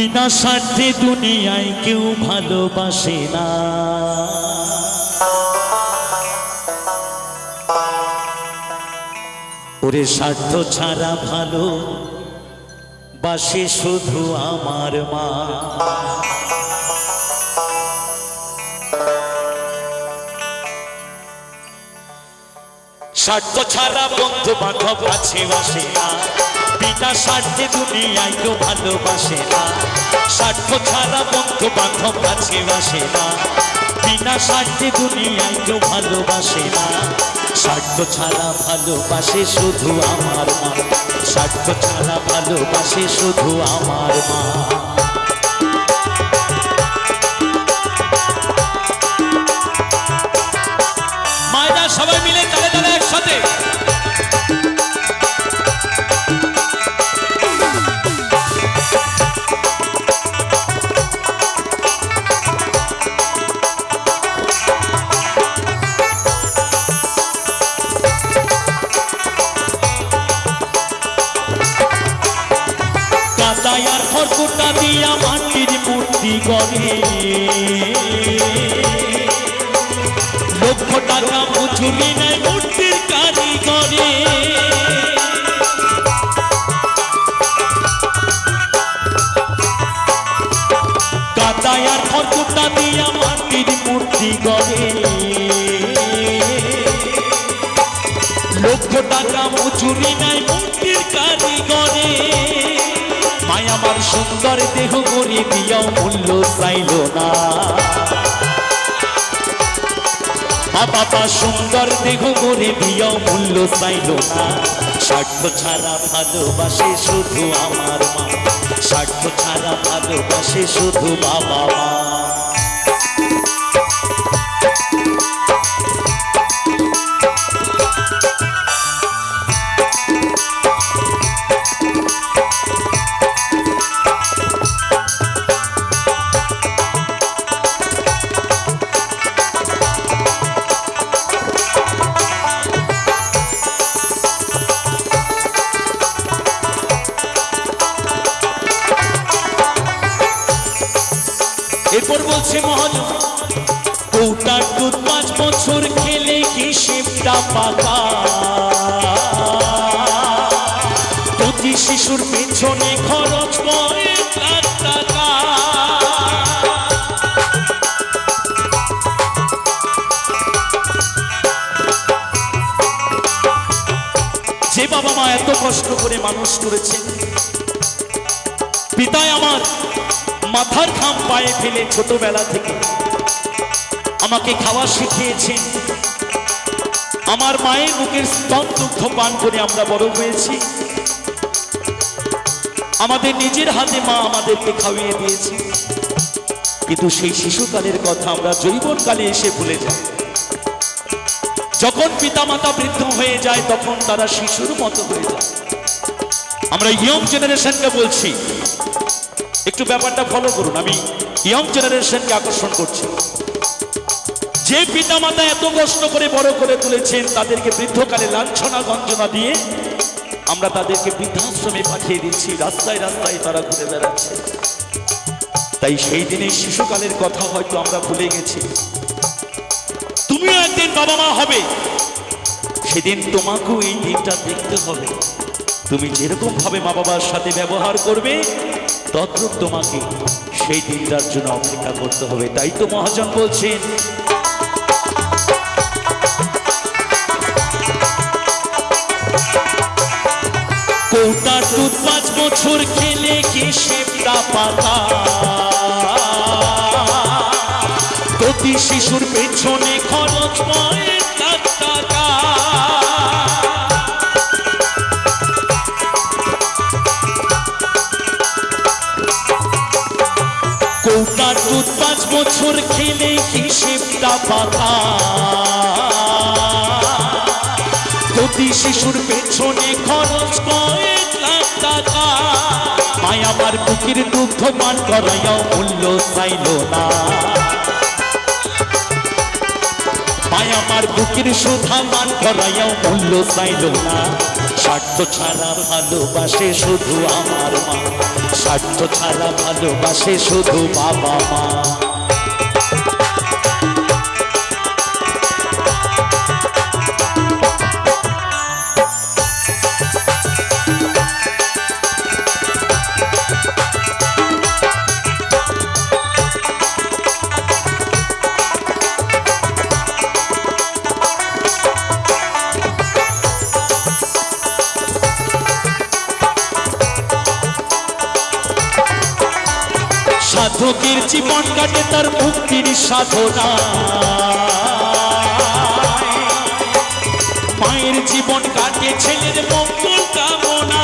বিনা স্বার্থে দুনিয়ায় কেউ ভালোবাসে না। ওরে স্বার্থ ছাড়া ভালো বাসে শুধু আমার মা। স্বার্থ ছাড়া বন্ধু বান্ধব আছে বাসে না। বিনা স্বার্থে দুনিয়ায় কেউ ভালোবাসে না। স্বার্থ ছাড়া বন্ধু বান্ধব কাছে বাসে না। বিনা স্বার্থে দুনিয়ায় কেউ ভালোবাসে না। স্বার্থ ছাড়া ভালোবাসে শুধু আমার মা। স্বার্থ ছাড়া ভালোবাসে শুধু আমার মা। সবাই মিলে তালে তালে একসাথে। আর খড়কুটা দিয়া মাটির মূর্তি গড়ে। লক্ষ টাকা মজুরি নেয় মূর্তির কারিগরে। কাদায় আর খড়কুটা দিয়া মাটির মূর্তি গড়ে। লক্ষ টাকা মজুরি নাই মূর্তির কারিগরে। সুন্দর দেহ করে দিয়াও মূল্য চাইল না। বাবা, সুন্দর দেহ করে দিয়াও মূল্য চাইল না। স্বার্থ ছাড়া ভালোবাসে শুধু আমার মা। স্বার্থ ছাড়া ভালোবাসে শুধু বাবা মা। পাঁচ বছর খেলে কি শিবটা পাকা প্রতি শিশুর পেছনে খরচ করে যে বাবা মা এত কষ্ট করে মানুষ করেছে পিতায় আমার মাথার ঘাম পায়ে ফেলে ছোটবেলা থেকে। আমাকে খাওয়া শিখিয়েছেন। আমার মায়ের মুখের স্তন দুগ্ধ পান করে আমরা বড় হয়েছি। আমাদের নিজের হাতে মা আমাদেরকে খাওয়িয়ে দিয়েছে। কিন্তু সেই শিশুকালের কথা আমরা যৌবনকালে এসে ভুলে যাই। যখন পিতামাতা বৃদ্ধ হয়ে যায়, তখন তারা শিশুর মতো হয়ে যায়। আমরা ইয়ং জেনারেশনকে বলছি। একটু ব্যাপারটা ফলো করুন। আমি ইয়ং জেনারেশনকে আকর্ষণ করছি। যে পিতামাতা এত কষ্ট করে বড় করে তুলেছেন, তাদেরকে বৃদ্ধকালে লাঞ্ছনা, গঞ্জনা দিয়ে আমরা তাদেরকে বৃদ্ধাশ্রমে পাঠিয়ে দিচ্ছি। রাস্তায় রাস্তায় তারা ঘুরে বেড়াচ্ছে। তাই সেই দিনে শিশুকালের কথা হয়তো আমরা ভুলে গেছি। তুমিও একদিন বাবা মা হবে। সেদিন তোমাকেও এই দিনটা দেখতে হবে। তুমি যেরকম ভাবে মা বাবার সাথে ব্যবহার করবে, তদ্রুপ তোমাকে সেই দিনটার জন্য অপেক্ষা করতে হবে। তাই তো মহাজন বলছেন কৌটা দুধ পাঁচ বছর খেলে কি শিবটা পাতা প্রতি শিশুর পেছনে প্রতি শিশুর পেছনে খরচ কয়েক লাখ টাকা। মায় আমার বুকের দুগ্ধ পান করাইয়াও মূল্য চাইল না। মায় আমার বুকের সুধা মান করাইয়াও মূল্য চাইল না। স্বার্থ ছাড়া ভালোবাসে শুধু আমার মা। স্বার্থ ছাড়া ভালোবাসে শুধু বাবা মা। সাধকের জীবন কাটে তার মুক্তির সাধনা। মায়ের জীবন কাটে ছেলের মঙ্গল কামনা।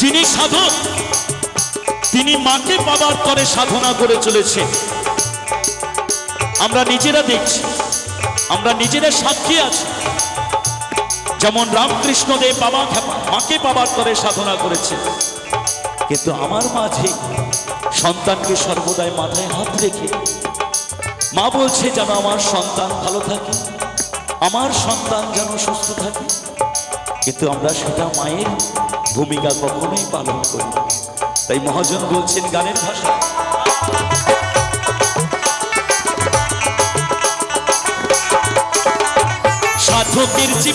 যিনি সাধক, তিনি মাকে পাবার করে সাধনা করে চলেছেন। আমরা নিজেরা দেখছি, আমরা নিজেরা সাক্ষী আছি। যেমন রামকৃষ্ণ দেব বাবা মাকে পাবার করে সাধনা করেছে। কিন্তু আমার মাঝে সন্তানকে সর্বদাই মাথায় হাত রেখে মা বলছে যেন আমার সন্তান ভালো থাকে, আমার সন্তান যেন সুস্থ থাকে, কিন্তু আমরা সেটা মায়ের ভূমিকা কখনোই পালন করি তাই মহাজন বলছেন গানের ভাষা।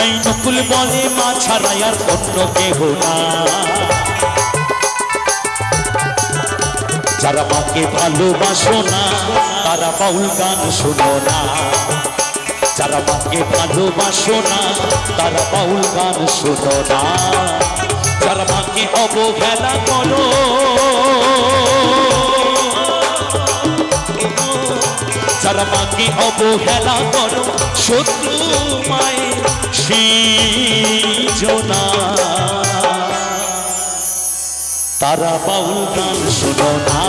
তাই নকুল বলে মা ছাড়াই আর অন্য কেহ না। যারা মাকে ভালোবাসো না, তারা বাউল গান শোনো না। যারা মাকে ভালোবাসো না, তারা বাউল গান শোনো না। যারা মাকে অবহেলা করো যারা মাকে অবহেলা করো। শত্রু মায়ের সৃজনা। তারা বাউল গান শোনো না।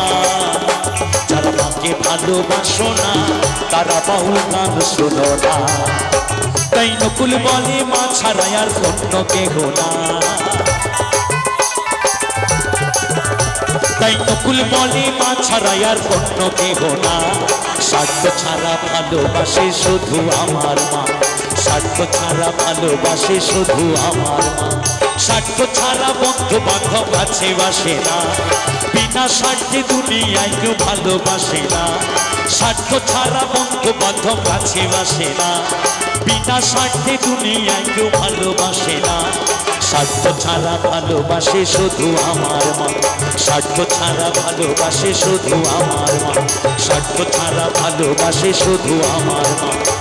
যারা মাকে ভালোবাসো না, তারা বাউল গান শোনো না। তাই নকুল বলে, মা ছাড়াই আর অন্য কেহ না। তাই নকুল বলে মা ছাড়াই আর অন্য কেহ না। স্বার্থ ছাড়া ভালোবাসে শুধু আমার মা। স্বার্থ ছাড়া ভালোবাসে শুধু আমার স্বার্থ ছাড়া বন্ধু বান্ধব আছে, বাসে না। বিনা স্বার্থে দুনিয়ায় কেউ ভালোবাসে না। স্বার্থ ছাড়া বন্ধু বান্ধব আছে, বাসে না। বিনা স্বার্থে দুনিয়ায় কেউ ভালোবাসে না। স্বার্থ ছাড়া ভালোবাসে শুধু আমার মা। স্বার্থ ছাড়া ভালোবাসে শুধু আমার মা। স্বার্থ ছাড়া ভালোবাসে শুধু আমার মা।